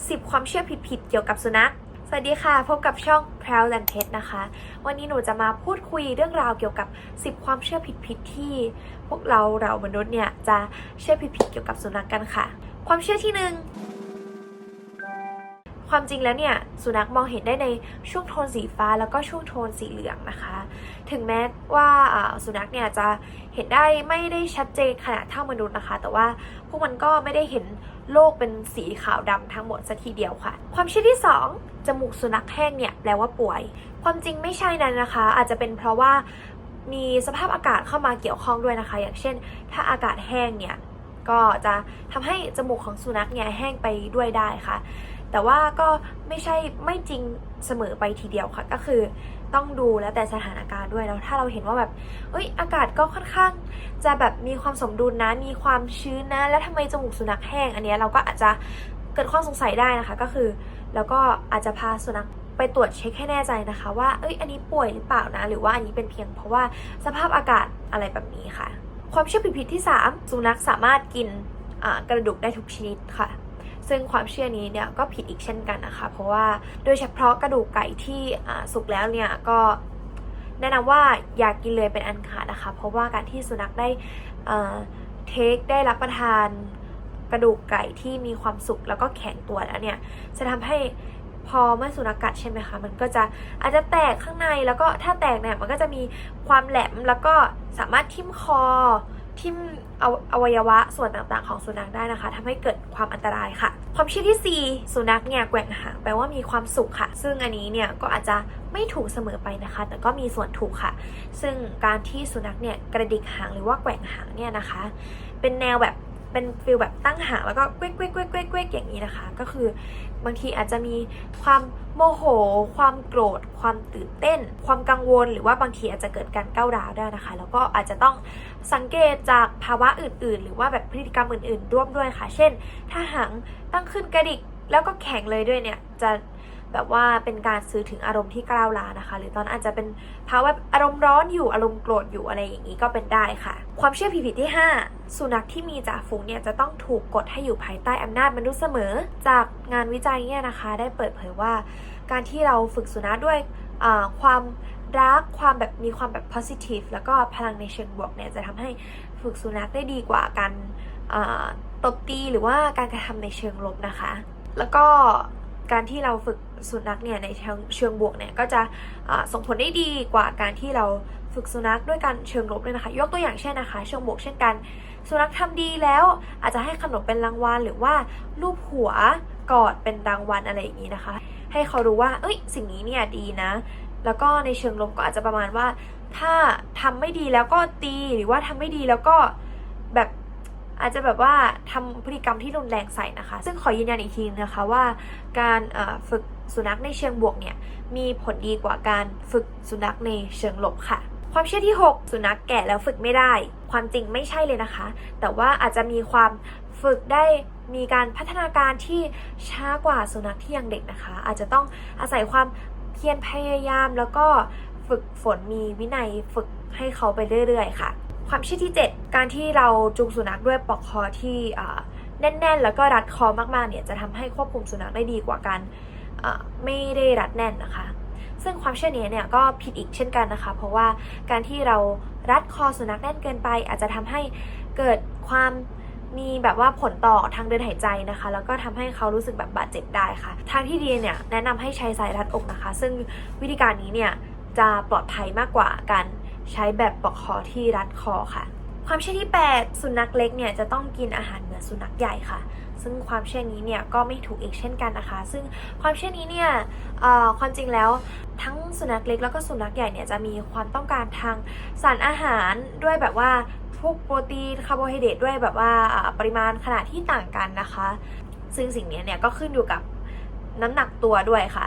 10 ความเชื่อผิดๆเกี่ยวกับสุนัข สวัสดีค่ะ พบกับช่อง p r o u d and Pet นะคะ วันนี้หนูจะมาพูดคุยเรื่องราวเกี่ยวกับ 10 ความเชื่อผิดๆที่ พวกเราเรามนุษย์เนี่ยจะเชื่อผิดๆเกี่ยวกับสุนัขกันค่ะ ความเชื่อที่หนึ่ง ความจริงแล้วเนี่ยสุนัขมองเห็นได้ในช่วงโทนสีฟ้าแล้วก็ช่วงโทนสีเหลืองนะคะ ถึงแม้ว่าสุนัขเนี่ยจะเห็นได้ไม่ได้ชัดเจนขนาดเท่ามนุษย์นะคะ แต่ว่าพวกมันก็ไม่ได้เห็นโลกเป็นสีขาวดำทั้งหมดสักทีเดียวค่ะ ความเชื่อที่ 2 จมูกสุนัขแห้งเนี่ยแปลว่าป่วย ความจริงไม่ใช่นั้นนะคะ อาจจะเป็นเพราะว่ามีสภาพอากาศเข้ามาเกี่ยวข้องด้วยนะคะ อย่างเช่น ถ้าอากาศแห้งเนี่ยก็จะทำให้จมูกของสุนัขเนี่ยแห้งไปด้วยได้ค่ะ แต่ว่าก็ไม่ใช่ไม่จริงเสมอไปทีเดียวค่ะ ก็คือต้องดูแล้วแต่สถานการณ์ด้วยแล้วถ้าเราเห็นว่าแบบเอ้ยอากาศก็ค่อนข้าง จะแบบมีความสมดุลนะมีความชื้นนะ แล้วทำไมจมูกสุนัขแห้ง อันนี้เราก็อาจจะเกิดความสงสัยได้นะคะ ก็คือ แล้วก็อาจจะพาสุนัขไปตรวจเช็คให้แน่ใจนะคะ ว่าเอ้ยอันนี้ป่วยหรือเปล่านะ หรือว่าอันนี้เป็นเพียงเพราะว่าสภาพอากาศอะไรแบบนี้ค่ะ ความเชื่อผิดๆที่ 3 สุนัขสามารถกินกระดูกได้ทุกชนิดค่ะ ซึ่งความเชื่อนี้เนี่ยก็ผิดอีกเช่นกันนะคะ เพราะว่าโดยเฉพาะกระดูกไก่ที่สุกแล้วเนี่ยก็แนะนำว่าอย่ากกินเลยเป็นอันขาดนะคะ เพราะว่าการที่สุนัขได้เทคได้รับประทานกระดูกไก่ที่มีความสุกแล้วก็แข็งตัวแล้วเนี่ยจะทำให้พอเมื่อสุนัขกัดใช่ไหมคะมันก็จะอาจจะแตกข้างในแล้วก็ถ้าแตกเนี่ยมันก็จะมีความแหลมแล้วก็สามารถทิ่มคอ ทิ่มเอาอวัยวะส่วนต่างๆของสุนัขได้นะคะทำให้เกิดความอันตรายค่ะ ความเชื่อที่ 4 สุนัขเนี่ยแกว่งหางแปลว่ามีความสุขค่ะ ซึ่งอันนี้เนี่ยก็อาจจะไม่ถูกเสมอไปนะคะ แต่ก็มีส่วนถูกค่ะ ซึ่งการที่สุนัขเนี่ยกระดิกหางหรือว่าแกว่งหางเนี่ยนะคะ เป็นแนวแบบ เป็นฟิลแบบตั้งหางแล้วก็เกว้กเกว้กเกว้กเกว้กเกว้กอย่างนี้นะคะ ก็คือบางทีอาจจะมีความโมโห ความโกรธ ความตื่นเต้น ความกังวล หรือว่าบางทีอาจจะเกิดการก้าวร้าวได้นะคะ แล้วก็อาจจะต้องสังเกตจากภาวะอื่น ๆ หรือว่าแบบพฤติกรรมอื่น ๆ ร่วมด้วยค่ะ เช่น ถ้าหางตั้งขึ้นกระดิกแล้วก็แข็งเลยด้วยเนี่ยจะแบบว่าเป็นการสื่อถึงอารมณ์ที่กล้าวร้าวนะคะ หรือตอนนนอาจจะเป็นภาวะอารมณ์ร้อนอยู่อารมณ์โกรธอยู่อะไรอย่างนี้ก็เป็นได้ค่ะ ความเชื่อผิดๆที่ 5 สุนัขที่มีจ่าฝูงเนี่ยจะต้องถูกกดให้อยู่ภายใต้อำนาจมนุษย์เสมอ จากงานวิจัยเนี่ยนะคะ ได้เปิดเผยว่า การที่เราฝึกสุนัขด้วยความรักความแบบมีความแบบ positive แล้วก็พลังในเชิงบวกเนี่ยจะทำให้ฝึกสุนัขได้ดีกว่าการตบตีหรือว่าการกระทำในเชิงลบนะคะ แล้วก็การที่เราฝึกสุนัขเนี่ยในเชิงบวกเนี่ยก็จะส่งผลได้ดีกว่าการที่เรา ฝึกสุนัขด้วยการเชิงลบเลยนะคะ ยกตัวอย่างเช่นนะคะ เชิงบวกเช่นกัน สุนัขทำดีแล้วอาจจะให้ขนมเป็นรางวัลหรือว่าลูบหัวกอดเป็นรางวัลอะไรอย่างนี้นะคะ ให้เขารู้ว่า เอ้ย สิ่งนี้เนี่ยดีนะ แล้วก็ในเชิงลบก็อาจจะประมาณว่า ถ้าทำไม่ดีแล้วก็ตีหรือว่าทำไม่ดีแล้วก็แบบอาจจะแบบว่าทำพฤติกรรมที่รุนแรงใส่นะคะ ซึ่งขอยืนยันอีกทีนะคะว่า การฝึกสุนัขในเชิงบวกเนี่ยมีผลดีกว่าการฝึกสุนัขในเชิงลบค่ะ ความเชื่อที่ 6 สุนัขแก่แล้วฝึกไม่ได้ ความจริงไม่ใช่เลยนะคะ แต่ว่าอาจจะมีความฝึกได้มีการพัฒนาการที่ช้ากว่าสุนัขที่ยังเด็กนะคะ อาจจะต้องอาศัยความเพียรพยายามแล้วก็ฝึกฝนมีวินัยฝึกให้เขาไปเรื่อยๆ ค่ะ ความเชื่อที่ 7 การที่เราจูงสุนัขด้วยปลอกคอที่แน่นๆ แล้วก็รัดคอมากๆเนี่ยจะทำให้ควบคุมสุนัขได้ดีกว่าการไม่ได้รัดแน่นนะคะ ซึ่งความเชื่อนี้เนี่ยก็ผิดอีกเช่นกันนะคะ เพราะว่าการที่เรารัดคอสุนัขแน่นเกินไป อาจจะทำให้เกิดความมีแบบว่าผลต่อทางเดินหายใจนะคะ แล้วก็ทำให้เขารู้สึกแบบบาดเจ็บได้ค่ะ ทางที่ดีเนี่ยแนะนำให้ใช้สายรัดอกนะคะ ซึ่งวิธีการนี้เนี่ยจะปลอดภัยมากกว่าการใช้แบบปลอกคอที่รัดคอค่ะ ความเชื่อที่ 8 สุนัขเล็กเนี่ยจะต้องกินอาหารเหมือนสุนัขใหญ่ค่ะ ซึ่งความเชื่อนี้เนี่ยก็ไม่ถูกอีกเช่นกันนะคะ ซึ่งความเชื่อนี้เนี่ยความจริงแล้วทั้งสุนัขเล็กแล้วก็สุนัขใหญ่เนี่ยจะมีความต้องการทางสารอาหารด้วยแบบว่าพวกโปรตีนคาร์โบไฮเดรตด้วยแบบว่าปริมาณขนาดที่ต่างกันนะคะ ซึ่งสิ่งนี้เนี่ยก็ขึ้นอยู่กับน้ำหนักตัวด้วยค่ะ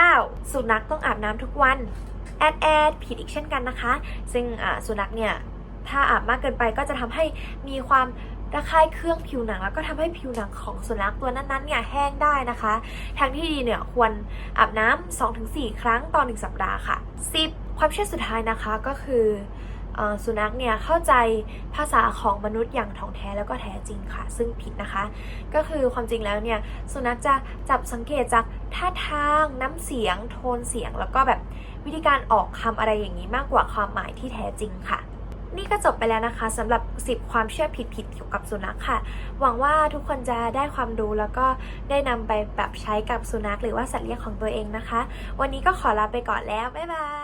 9. สุนัขต้องอาบน้ำทุกวันแอดแอดผิดอีกเช่นกันนะคะ ซึ่งสุนัขเนี่ยถ้าอาบมากเกินไปก็จะทำให้มีความ ระคายเคืองผิวหนัง แล้วก็ทำให้ผิวหนังของสุนัขตัวนั้นๆเนี่ยแห้งได้นะคะ ทางที่ดีเนี่ยควรอาบน้ำ2-4 ครั้งต่อ1สัปดาห์ค่ะ 10. ความเชื่อสุดท้ายนะคะก็คือเอ่อสุนัขเนี่ยเข้าใจภาษาของมนุษย์อย่างถ่องแท้แล้วก็แท้จริงค่ะ ซึ่งผิดนะคะ ก็คือความจริงแล้วเนี่ยสุนัขจะจับสังเกตจากท่าทาง น้ำเสียง โทนเสียง แล้วก็แบบวิธีการออกคำอะไรอย่างนี้มากกว่าความหมายที่แท้จริงค่ะ นี่ก็จบไปแล้วนะคะสำหรับ 10 ความเชื่อผิดๆเกี่ยวกับสุนัขค่ะ หวังว่าทุกคนจะได้ความรู้แล้วก็ได้นำไปแบบใช้กับสุนัขหรือว่าสัตว์เลี้ยงของตัวเองนะคะ วันนี้ก็ขอลาไปก่อนแล้ว บ๊ายบาย